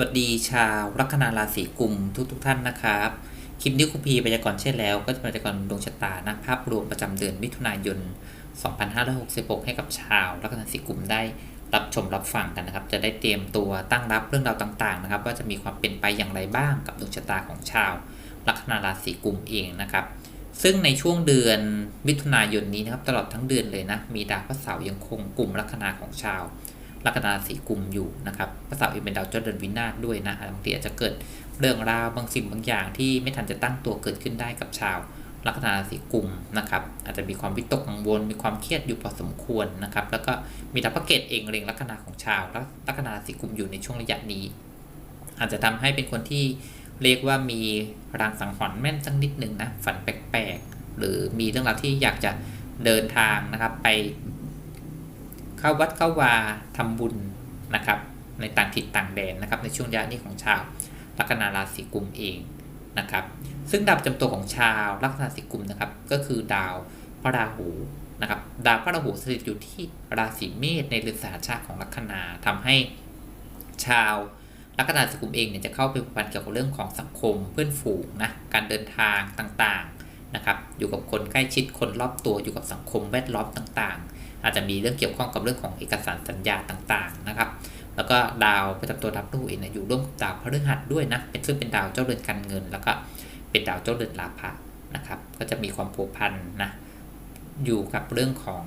วัสดีชาวลัคนาราศีกุมทุกทุกๆท่านนะครับ คลิปนี้คุณพีพยากรณ์เช่นแล้ว ก็จะพยากรณ์ดวงชะตานะภาพรวมประจำเดือนมิถุนายน 2566 ให้กับชาวลัคนาราศีกุมได้รับชมรับฟังกันนะครับ จะได้เตรียมตัวตั้งรับเรื่องราวต่างๆนะครับ ว่าจะมีความเป็นไปอย่างไรบ้างกับดวงชะตาของชาวลัคนาราศีกุมเองนะครับ ซึ่งในช่วงเดือนมิถุนายนนี้นะครับตลอดทั้งเดือนเลยนะมีดาวพระเสาร์ยังคงกลุ่มลัคนาของชาว ลัคนาราศีกุมอยู่นะครับพระเสาเองเป็นดาวเจ้าเดือนวินาศด้วยนะบางทีอาจจะเกิดเรื่องราวบางสิ่งบางอย่างที่ไม่ทันจะตั้งตัวเกิดขึ้นได้กับชาวลัคนาราศีกุมนะครับอาจจะมีความวิตกกังวล มีความเครียดอยู่พอสมควรนะครับ แล้วก็มีดาวพระเกตเองเร็งลัคนาของชาวลัคนาราศีกุมอยู่ในช่วงระยะนี้ อาจจะทำให้เป็นคนที่เรียกว่ามีรางสังหรณ์แม่นสักนิดหนึ่งนะฝันแปลกๆ หรือมีเรื่องราวที่อยากจะเดินทางนะครับ ไป เข้าวัดเข้าวาทำบุญนะครับ ในต่างถิ่นต่างแดนนะครับ ในช่วงระยะนี้ของชาวลัคนาราศีกุมเองนะครับ ซึ่งดาวประจำตัวของชาวลัคนาราศีกุมนะครับ ก็คือดาวพระราหูนะครับ ดาวพระราหูสถิตอยู่ที่ราศีเมษในเรือนสหชาติของลัคนาทำให้ชาวลัคนาราศีกุมเองเนี่ยจะเข้าไปผูกพันเกี่ยวกับเรื่องของสังคมเพื่อนฝูงนะการเดินทางต่างๆนะครับ อยู่กับคนใกล้ชิดคนรอบตัวอยู่กับสังคมแวดล้อมต่างๆ อาจจะมีเรื่องเกี่ยวข้องกับเรื่องของเอกสารสัญญาต่างๆนะครับแล้วก็ดาวประจำตัวดับรูเองนี่ยอยู่ร่วมกับดาวพฤหัสด้วยนะเป็นซึ่งเป็นดาวเจ้าเรือนการเงิน แล้วก็เป็นดาวเจ้าเรือนลาภะนะครับก็จะมีความผูกพันนะอยู่กับเรื่องของ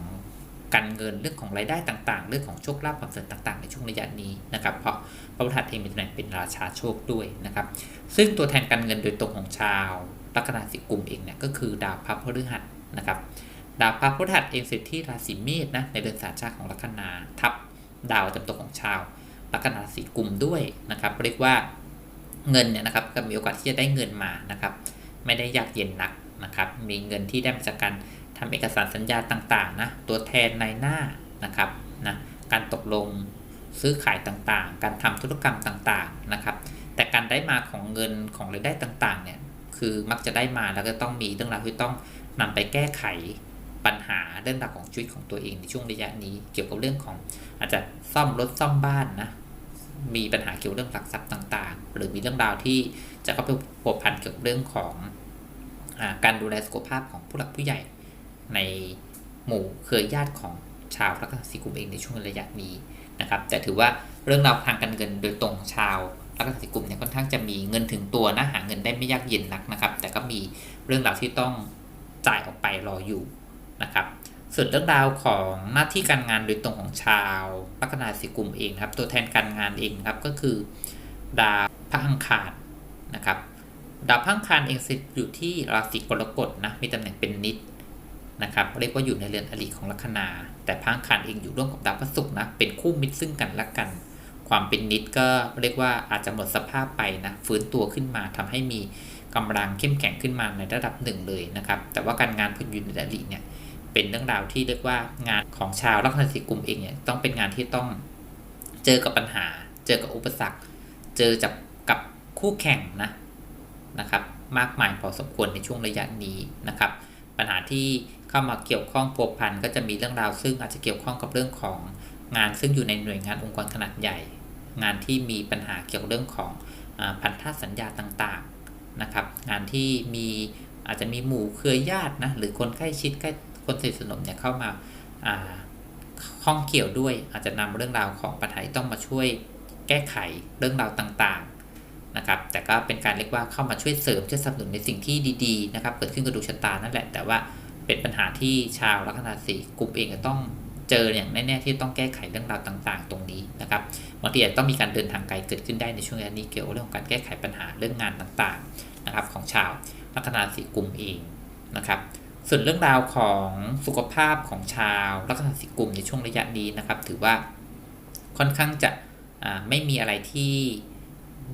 การเงินเรื่องของรายได้ต่างๆ เรื่องของโชคลาภความสำเร็จต่างๆ ในช่วงระยะนี้นะครับ เพราะพระพุทธเองมีตำแหน่งเป็นราชาโชคด้วยนะครับ ซึ่งตัวแทนการเงินโดยตรงของชาวลัคนาสิกุมเองเนี่ยก็คือดาวพระพฤหัสนะครับ ดาวพระพฤหัสเองสิทธิราศีเมษนะในเดือนสาชาของลัคนาทับดาวจำตัวของชาวลัคนาราศีกุมด้วยนะครับเรียกว่าเงินเนี่ยนะครับก็มีโอกาสที่จะได้เงินมานะครับไม่ได้ยากเย็นนักนะครับมีเงินที่ได้มาจากการทำเอกสารสัญญาต่างๆนะตัวแทนในหน้านะครับนะการตกลงซื้อขายต่างๆ การทำธุรกรรมต่างๆนะครับแต่การได้มาของเงินของรายได้ต่างๆเนี่ยคือมักจะได้มาแล้วก็ต้องมีเรื่องราวที่ต้องนำไปแก้ไข ปัญหาเรื่องราวของชีวิตของตัวเองในช่วงระยะนี้ เกี่ยวกับเรื่องของอาจจะซ่อมรถซ่อมบ้านนะมีปัญหาเกี่ยวกับเรื่องหลักทรัพย์ต่างๆ หรือมีเรื่องราวที่จะเข้าไปผัวพันเกี่ยวกับเรื่องของอการดูแลสุขภาพของผู้หลักผู้ใหญ่ ในหมู่เครือญาติของชาวลัคนาสีกุมเองในช่วงระยะนี้นะครับ แต่ถือว่าเรื่องราวทางการเงินโดยตรงของชาวลัคนาสีกุมเนี่ยค่อนข้างจะมีเงินถึงตัวนะหาเงินได้ไม่ยากเย็นนักนะครับ แต่ก็มีเรื่องราวที่ต้องจ่ายออกไปรออยู่ นะครับส่วนเรื่องราวของหน้าที่การงานโดยตรงของชาวลัคนาสีกุมเองครับตัวแทนการงานเองครับก็คือดาวพระอังคารนะครับดาวพระอังคารเองิอยู่ที่ราศีกรกฎนะมีตำแหน่งเป็นนิดนะครับเรียกว่าอยู่ในเรือนอริของลัคนา แต่พระอังคารเองอยู่ร่วมกับดาวพระศุกร์นะเป็นคู่มิตรซึ่งกันและกัน ความเป็นนิดก็เรียกว่าอาจจะหมดสภาพไปนะฟื้นตัวขึ้นมาทำให้มีกำลังเข้มแข็งขึ้นมาในระดับหนึ่งเลยนะครับแต่ว่าการงานพออยู่ในอริเนี่ย เป็นเรื่องราวที่เรียกว่างานของชาวลัคนาสีกุมเองเนี่ยต้องเป็นงานที่ต้องเจอกับปัญหา เจอกับอุปสรรค เจอจับกับคู่แข่งนะนะครับมากมายพอสมควรในช่วงระยะนี้นะครับ ปัญหาที่เข้ามาเกี่ยวข้องพัวพันก็จะมีเรื่องราว ซึ่งอาจจะเกี่ยวข้องกับเรื่องของงานซึ่งอยู่ในหน่วยงานองค์กรขนาดใหญ่ งานที่มีปัญหาเกี่ยวกับเรื่องของอพันธสัญญาต่างๆนะครับ งานที่มีอาจจะมีหมู่เครือญาตินะหรือคนใกล้ชิดใกล้ คนสนิทสนมเนี่ยเข้ามาข้องเกี่ยวด้วย อาจจะนำเรื่องราวของปัญหาต้องมาช่วยแก้ไขเรื่องราวต่างๆนะครับ แต่ก็เป็นการเรียกว่าเข้ามาช่วยเสริมช่วยสนับสนุนในสิ่งที่ดีๆนะครับ เกิดขึ้นกับดวงชะตานั่นแหละ แต่ว่าเป็นปัญหาที่ชาวลัคนาสีกลุ่มเองจะต้องเจออย่างแน่ๆที่ต้องแก้ไขเรื่องราวต่าง ๆ ตรงนี้นะครับบางทีอาจต้องมีการเดินทางไกลเกิดขึ้นได้ในช่วงนี้เกี่ยวกับเรื่องของการแก้ไขปัญหาเรื่องงานต่างๆนะครับของชาวลัคนาสีกลุ่มเองนะครับ ส่วนเรื่องราวของสุขภาพของชาวลัคนาสีกุมในช่วงระยะนี้นะครับ ถือว่าค่อนข้างจะไม่มีอะไรที่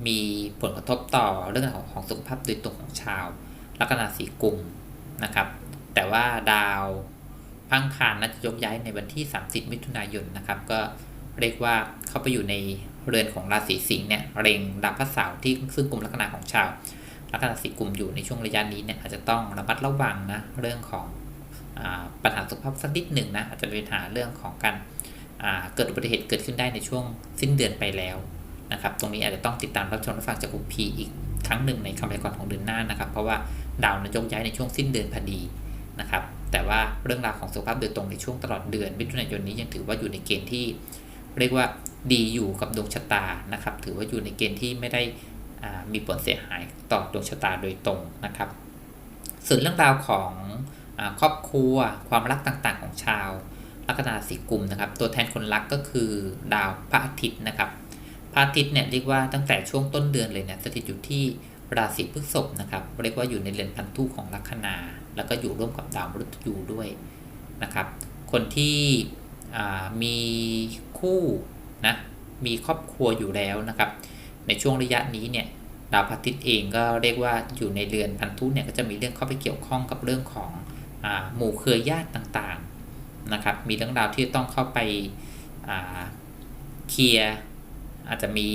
มีผลกระทบต่อเรื่องของของสุขภาพโดยตรงของชาวลัคนาสีกุมนะครับ แต่ว่าดาวพังคารน่าจะยกย้ายในวันที่ 30 มิถุนายนนะครับ ก็เรียกว่าเข้าไปอยู่ในเรือนของราศีสิงห์เนี่ยเร็งดาวพระเสาร์ที่ซึ่งกลุ่มลัคนาของชาว ลัคนาสีกลุ่มอยู่ในช่วงระยะนี้เนี่ยอาจจะต้องระมัดระวังนะเรื่องของอปัญหาสุขภาพสักนิดหนึ่งนะอาจจะเป็นปัญหาเรื่องของการเกิดอุบัติเหตุเกิดขึ้นได้ในช่วงสิ้นเดือนไปแล้วนะครับตรงนี้อาจจะต้องติดตามรับชมรับฟังจากคุณพีอีกครั้งหนึ่งในคำพยากรณ์ของเดือนหน้านะครับ เพราะว่าดาวนยกย้ายในช่วงสิ้นเดือนพอดีนะครับแต่ว่าเรื่องราวของสุขภาพโดยตรงในช่วงตลอดเดือนมิถุนายนนี้ยังถือว่าอยู่ในเกณฑ์ที่ เรียกว่าดีอยู่กับดวงชะตานะครับถือว่าอยู่ในเกณฑ์ที่ไม่ได้ มีผลเสียหายต่อดวงชะตาโดยตรงนะครับ ส่วนเรื่องราวของอครอบครัวความรักต่างๆ ของชาวลัคนาราศีกุมนะครับ ตัวแทนคนรักก็คือดาวพระอาทิตย์นะครับ พระอาทิตย์เนี่ยเรียกว่าตั้งแต่ช่วงต้นเดือนเลยเนี่ยสถิตอยู่ที่ราศีพฤษภนะครับ เรียกว่าอยู่ในเรือนพันธุของลัคนา แล้วก็อยู่ร่วมกับดาวมฤตยูด้วยนะครับ คนที่มีคู่นะมีครอบครัวอยู่แล้วนะครับ ในช่วงระยะนี้เนี่ยดาวพระอาทิตย์เองก็เรียกว่าอยู่ในเรือนพันธุเนี่ยก็จะมีเรื่องเข้าไปเกี่ยวข้องกับเรื่องของอหมู่เครือญาติต่างๆนะครับ มีเรื่องราวที่ต้องเข้าไปาเคลียร์อาจจะมี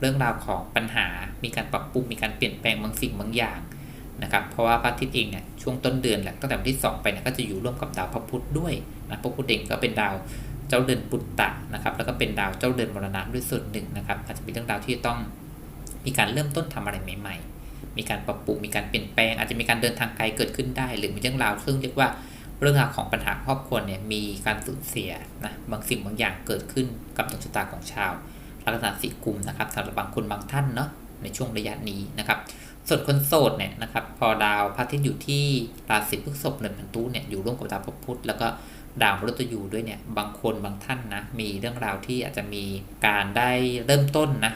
เรื่องราวของปัญหา มีการปรับปรุง มีการเปลี่ยนแปลงบางสิ่งบางอย่างนะครับ เพราะว่าพระอาทิตย์เองเนี่ยช่วงต้นเดือนแหละตั้งแต่วันที่ 2 ไปเนี่ยก็จะอยู่ร่วมกับดาวพระพุธด้วยนะพระพุธเองก็เป็นดาว เจ้าเดือนปุตตะนะครับ แล้วก็เป็นดาวเจ้าเดือนมรณะด้วยส่วนหนึ่งนะครับ อาจจะมีเรื่องราวที่ต้องมีการเริ่มต้นทำอะไรใหม่ ๆ มีการปรับปรุงมีการเปลี่ยนแปลง อาจจะมีการเดินทางไกลเกิดขึ้นได้ หรือมีเรื่องราวซึ่งเรียกว่าเรื่องราวของปัญหาครอบครัวเนี่ยมีการสูญเสียนะบางสิ่งบางอย่างเกิดขึ้นกับดวงชะตาของชาวลัคนาสีกุมนะครับสำหรับบางคนบางท่านเนาะในช่วงระยะนี้นะครับส่วนคนโสดเนี่ยนะครับพอดาวพระอาทิตย์อยู่ที่ราศีพฤษภเรือนพันธุเนี่ยอยู่ร่วมกับดาวพระพุธแล้วก็ ดาวมฤตยูด้วยเนี่ยบางคนบางท่านนะมีเรื่องราวที่อาจจะมีการได้เริ่มต้นนะ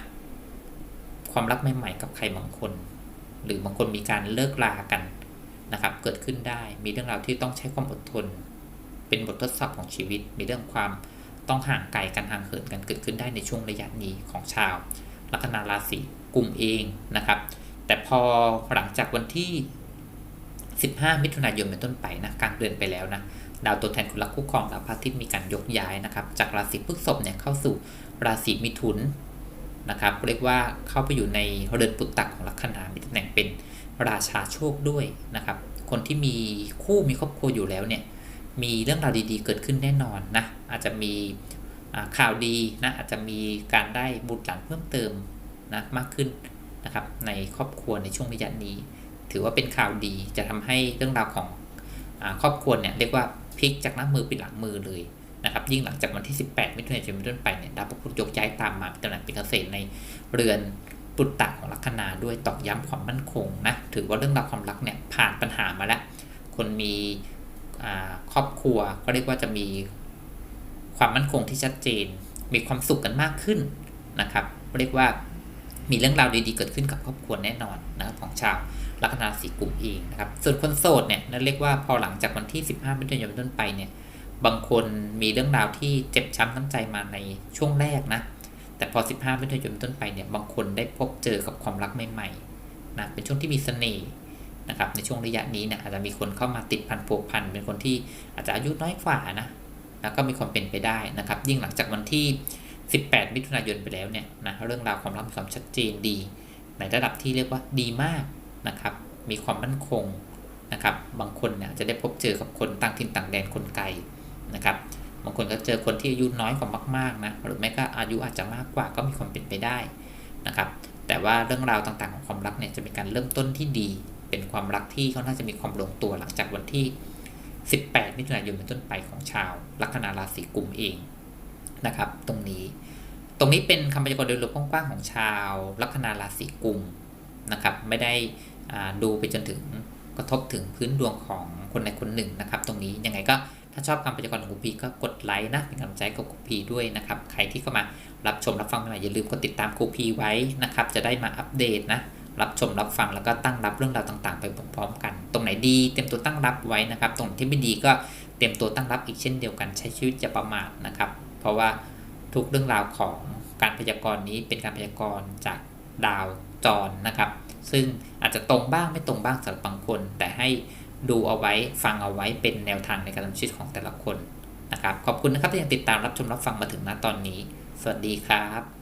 ความรักใหม่ๆกับใครบางคน หรือบางคนมีการเลิกลากันนะครับ เกิดขึ้นได้มีเรื่องราวที่ต้องใช้ความอดทน เป็นบททดสอบของชีวิต มีเรื่องความต้องห่างไกลกันห่างเหินกันเกิดขึ้นได้ในช่วงระยะนี้ของชาว ลัคนาราศีกุมเองนะครับ แต่พอหลังจากวันที่ 15 มิถุนายนเป็นต้นไปนะกลางเดือนไปแล้วนะ ดาวตัวแทนคนรักคู่ครองดาวพระอาทิตย์มีการยกย้ายนะครับ จากราศีพฤษภเนี่ยเข้าสู่ราศีมิถุนนะครับเรียกว่าเข้าไปอยู่ในเรือนปุตตะของลัคนามีตำแหน่งเป็นราชาโชคด้วยนะครับ คนที่มีคู่มีครอบครัวอยู่แล้วเนี่ยมีเรื่องราวดีๆ เกิดขึ้นแน่นอนนะอาจจะมีข่าวดีนะอาจจะมีการได้บุตรหลานเพิ่มเติมนะมากขึ้นนะครับในครอบครัวในช่วงระยะนี้ ถือว่าเป็นข่าวดีจะทำให้เรื่องราวของอครอบครัวเนี่ยเรียกว่า พลิกจากหน้ามือเป็นหลังมือเลยนะครับยิ่งหลังจากวันที่ 18 มิถุนายนเป็นต้นไปเนี่ยดาวพระพุธยกย้ายตามมาเป็นตำแหน่งเป็นเกษตรในเรือนปุตตะของลัคนาด้วยตอกย้ำความมั่นคงนะถือว่าเรื่องราวความรักเนี่ยผ่านปัญหามาแล้ว คนมีครอบครัวก็เรียกว่าจะมีความมั่นคงที่ชัดเจน มีความสุขกันมากขึ้นนะครับ เรียกว่ามีเรื่องราวดีๆเกิดขึ้นกับครอบครัวแน่นอนนะครับของชาว ลัคนาราศีกุมเองนะครับ ส่วนคนโสดเนี่ยนั่นเรียกว่าพอหลังจากวันที่ 15มิถุนายนเป็นต้นไปเนี่ย บางคนมีเรื่องราวที่เจ็บช้ำน้ำใจมาในช่วงแรกนะ แต่พอ 15มิถุนายนเป็นต้นไปเนี่ย บางคนได้พบเจอกับความรักใหม่ๆนะ เป็นช่วงที่มีเสน่ห์นะครับ ในช่วงระยะนี้เนี่ยอาจจะมีคนเข้ามาติดพันผูกพัน เป็นคนที่อาจจะอายุน้อยกว่านะ แล้วก็มีความเป็นไปได้นะครับ ยิ่งหลังจากวันที่ 18 มิถุนายนไปแล้วเนี่ยนะ เรื่องราวความรักมีความชัดเจนดี ในระดับที่เรียกว่าดีมาก นะครับ มีความมั่นคงนะครับ บางคนเนี่ยจะได้พบเจอกับคนต่างถิ่นต่างแดนคนไกลนะครับ บางคนก็เจอคนที่อายุน้อยกว่ามากๆนะ หรือแม้ก็อายุอาจจะมากกว่าก็มีความเป็นไปได้นะครับ แต่ว่าเรื่องราวต่างๆของความรักเนี่ยจะเป็นการเริ่มต้นที่ดี เป็นความรักที่เขาน่าจะมีความลงตัวหลังจากวันที่ 18 มิถุนายนเป็นต้นไปของชาวลัคนาราศีกุมเองนะครับ ตรงนี้ ตรงนี้เป็นคำพยากรณ์โดยรวมกว้างๆของชาวลัคนาราศีกุมนะครับ ไม่ได้ ดูไปจนถึงกระทบถึงพื้นดวงของคนใดคนหนึ่งนะครับ ตรงนี้ยังไงก็ถ้าชอบคำพยากรณ์ของครูพีก็กดไลค์นะเป็นกำลังใจกับครูพีด้วยนะครับ ใครที่เข้ามารับชมรับฟังใหม่อย่าลืมกดติดตามครูพีไว้นะครับ จะได้มาอัปเดตนะรับชมรับฟังแล้วก็ตั้งรับเรื่องราวต่าง ๆ ไปพร้อมๆกัน ตรงไหนดีเตรียมตัวตั้งรับไว้นะครับ ตรงที่ไม่ดีก็เตรียมตัวตั้งรับอีกเช่นเดียวกันใช้ชีวิตจะประมาทนะครับ เพราะว่าทุกเรื่องราวของการพยากรณ์นี้เป็นการพยากรณ์จากดาวจรนะครับ ซึ่งอาจจะตรงบ้างไม่ตรงบ้างสำหรับบางคน แต่ให้ดูเอาไว้ฟังเอาไว้เป็นแนวทางในการดำเนินชีวิตของแต่ละคนนะครับขอบคุณนะครับที่ยังติดตามรับชมรับฟังมาถึงณตอนนี้ สวัสดีครับ